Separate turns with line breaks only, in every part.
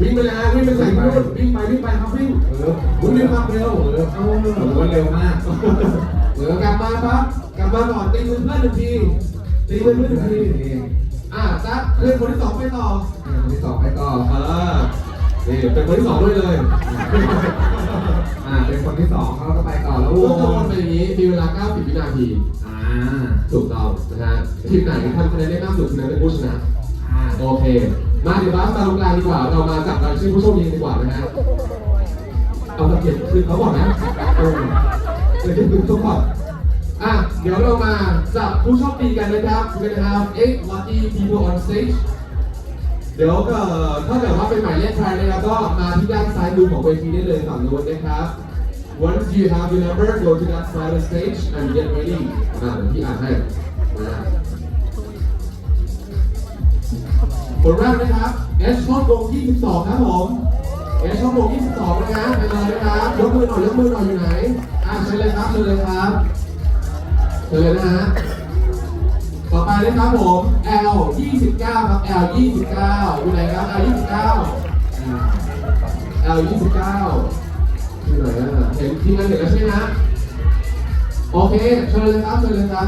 วิ่งไปแล้ววิ่งไปใส่นู่นวิ่งไปวิ่งไปครับวิ่ง
เออ
คุณมีความเร็ว
เออ
เอ
ผมว่าเร็วมาก
เดี๋ยวกลับมาครับกลับมาก่อนตีมือเพื่อนหนึ่งทีตีมือเพื่อนหนึ่งทีอะจัดเพื่อนคนที่สองไปต่อ
คนที่สองไปต่อ
เออนี่เป็นคนที่สองด้วยเลย
อ่าเป็นคนที่สองเขาก็ไปต่อแล้ว
โอ้
โอ้
โหเป็นอย่างนี้มีเวลา 90 วินาที
อ่า
ถูกต้องนะฮะทีมไหนทำคะแนนได้มากสุดทีมนั้นเป็นผู้ชนะ
อ่า
โอเค มาเดี๋ยวบ้าสมาตรงกลางดีกว่าเรามาจับรายชื่อผู้โชคดีดีกว่านะฮะเอาตะเกียบคืนเขาบอกนะเออตะเกียบคืนเขาบอกอะเดี๋ยวเรามาจับผู้โชคดีกันนะครับ We're gonna have eight lucky people on stage เดี๋ยวก็ถ้าเกิดว่าเป็นหมายเลขใครนะครับก็มาที่ด้านซ้ายมือของเวทีได้เลยฝั่งนู้นนะครับ Once you have your number go to that side of the stage and get ready อะเดี๋ยวพี่อ่านให้นะ คนแรกนะครับเอชช่องวง22ครับผมเอชช่องวง22นะฮะไปเลยนะครับยกมือหน่อยยกมือหน่อยอยู่ไหนอ่าเชิญเลยครับเชิญเลยครับเชิญเลยนะฮะต่อไปนะครับผม L 29 ครับ L 29อยู่ไหนครับ L 29 L 29อยู่ไหนอะเห็นทีมงานเห็นแล้วใช่ไหมฮะโอเคเชิญเลยครับเชิญเลยครับ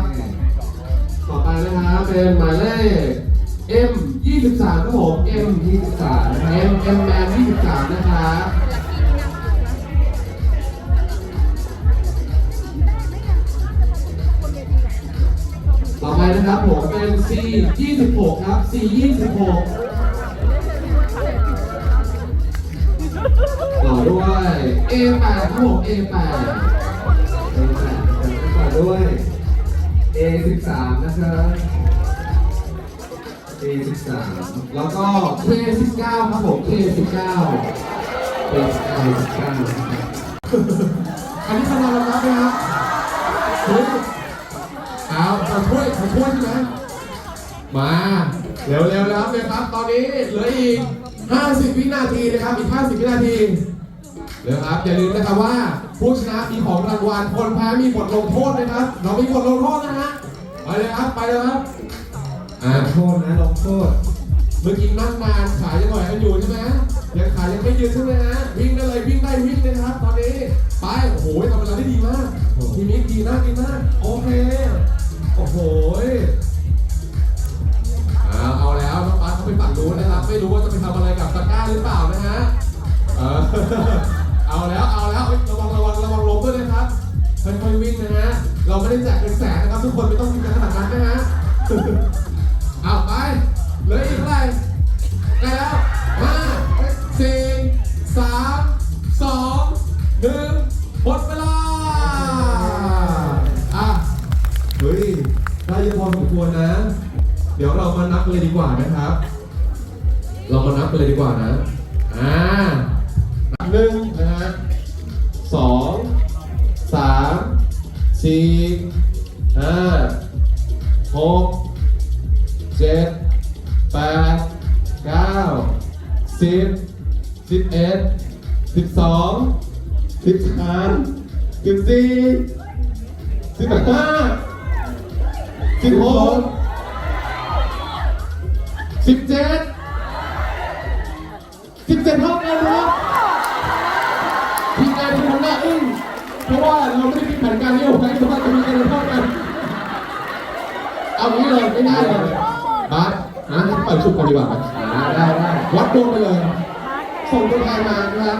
ต่อไปนะครับเป็นหมายเลข M 23ครับผม M 23นะครับ M M Man 23 นะครับต่อไปนะครับผมเป็น C 26 ครับ C 26ต่อด้วย A 8ครับผม A 8
ต่อด้วย A13 นะครับ A13
แล้วก็ K 19 ครับผม K 19
A19
อันนี้คะแนนเรานับไหมครับเฮ้ยเอาขอถ้วยขอถ้วยใช่ไหมมาเร็วๆนะครับเลยครับ ตอนนี้เหลืออีก 50 วินาทีนะครับ อีก 50 วินาทีเดี๋ยวครับอย่าลืมนะครับว่าผู้ชนะมีของรางวัลคนแพ้มีบทลงโทษนะครับ เรามีบทลงโทษนะฮะไปเลยครับไปเลยครับ อ่า
ลงโทษนะลงโทษ
เมื่อกี้นั่งนานขายังไหวกันอยู่ใช่ไหมยังขายังไม่ยืนใช่ไหมฮะวิ่งได้เลยวิ่งได้วิ่งเลยนะครับ ตอนนี้ไปโอ้โหทำเวลาได้ดีมากทีนี้ดีมากดีมากโอเคโอ้โหเอาเอาแล้วน้องปั๊ดเขาไปฝั่งนู้นนะครับ ไม่รู้ว่าจะไปทำอะไรกับตะกร้าหรือเปล่านะฮะเออเอาแล้วเอาแล้วเอ้ยระวังระวังระวังล้มด้วยนะครับค่อยๆวิ่งนะฮะเราไม่ได้แจกเป็นแสนนะครับทุกคนไม่ต้องกินกันขนาดนั้นนะฮะ เดี๋ยวเรามานับเลยดีกว่านะครับ เรามานับเลยดีกว่านะ อ่านับหนึ่งนะฮะสองสามสี่ห้าหกเจ็ดแปดเก้าสิบสิบเอ็ดสิบสองสิบสามสิบสี่สิบห้าสิบหก สิบเจ็ดสิบเจ็ดเท่ากันครับทีมงานที่ทำหน้าอึ้งเพราะว่าเราไม่ได้มีแผนการนี้เอาไว้ว่าจะมีคะแนนเท่ากันเอางี้เลยไม่ได้เลยบาสนะให้ปล่อยชุบกันดีกว่าไหม
อ่าได้ได้
วัดดวงไปเลยส่งตัวแทนมานะครับ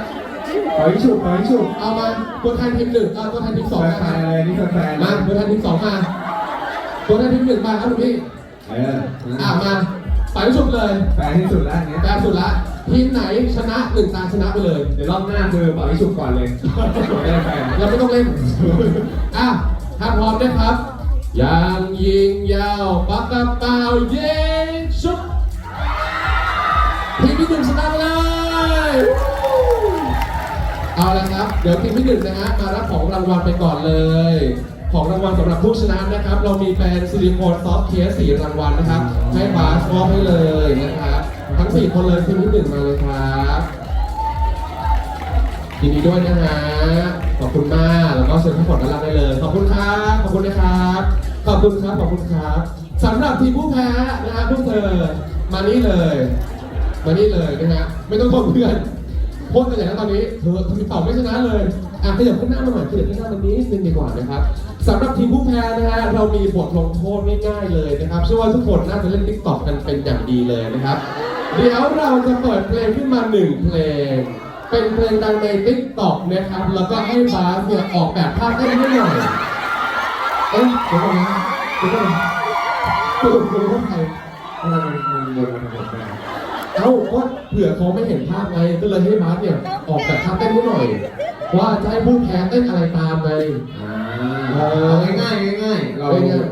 ปล่อยฉุบปล่อยฉุบ
เอามาตัวแทนทีมหนึ่งเอาตัวแทนทีมสอง
แฟ
มา
นๆอะไรนี่แฟนๆ
มาตัวแทนทีมสองมาตัวแทนทีมหนึ่งมาครับคุณพี่
เออ
อ่ามา ปล่อยชุบเลย
แฟนที่สุดแล้วอันเนี้ย
แปลสุดละทีมไหนชนะหนึ่งตาชนะไปเลย
เดี๋ยวรอบหน้าคือปล่อยฉุบก่อนเลยไม่ได้แฟน
เราไม่ต้องเล่น อะถ้าพร้อมนะครับยางยิงยาวปากกระเป๋าเยิงชุบทีมที่หนึ่งชนะไปเลย เอาละครับ เดี๋ยวทีมที่หนึ่งนะฮะมารับของรางวัลไปก่อนเลย ของรางวัลสำหรับผู้ชนะนะครับ เรามีเป็นซิลิโคนซอฟต์เคสสี่รางวัลนะครับ ให้บาสมอบให้เลยนะครับทั้งสี่คนเลยทีมที่หนึ่งมาเลยครับยินดีด้วยนะฮะขอบคุณมากแล้วก็เชิญทั้งหมดด้านล่างได้เลย ขอบคุณครับขอบคุณนะครับขอบคุณครับขอบคุณครับสำหรับทีมผู้แพ้นะครับพวกเธอมานี่เลย มานี่เลยนะฮะไม่ต้องโทษเพื่อนโพสต์กันอย่างนั้นตอนนี้เธอทำไมตอบไม่ชนะเลยอะขยับขึ้นหน้ามาหน่อยขยับขึ้นหน้ามานิดนึงดีกว่านะครับ สำหรับทีมผู้แพ้นะฮะเรามีบทลงโทษง่ายๆเลยนะครับเชื่อว่าทุกคนน่าจะเล่นติ๊กต็อกกันเป็นอย่างดีเลยนะครับ เดี๋ยวเราจะเปิดเพลงขึ้นมาหนึ่งเพลง เป็นเพลงดังในติ๊กต็อกนะครับ แล้วก็ให้บาสเนี่ยออกแบบท่าเต้นให้หน่อยเอ๊ะเดี๋ยวก่อนนะเดี๋ยวก่อนนะสรุปคือว่าใคร
ทำไมมันมันวนมาทางผมได้
เอ้าก็เผื่อเขาไม่เห็นภาพไงก็เลยให้บาสเนี่ยออกแบบท่าเต้นให้หน่อย ว่าจะให้ผู้แพ้เต้นอะไรตามไง
อ่า ง่ายง่าย
ง่ายๆ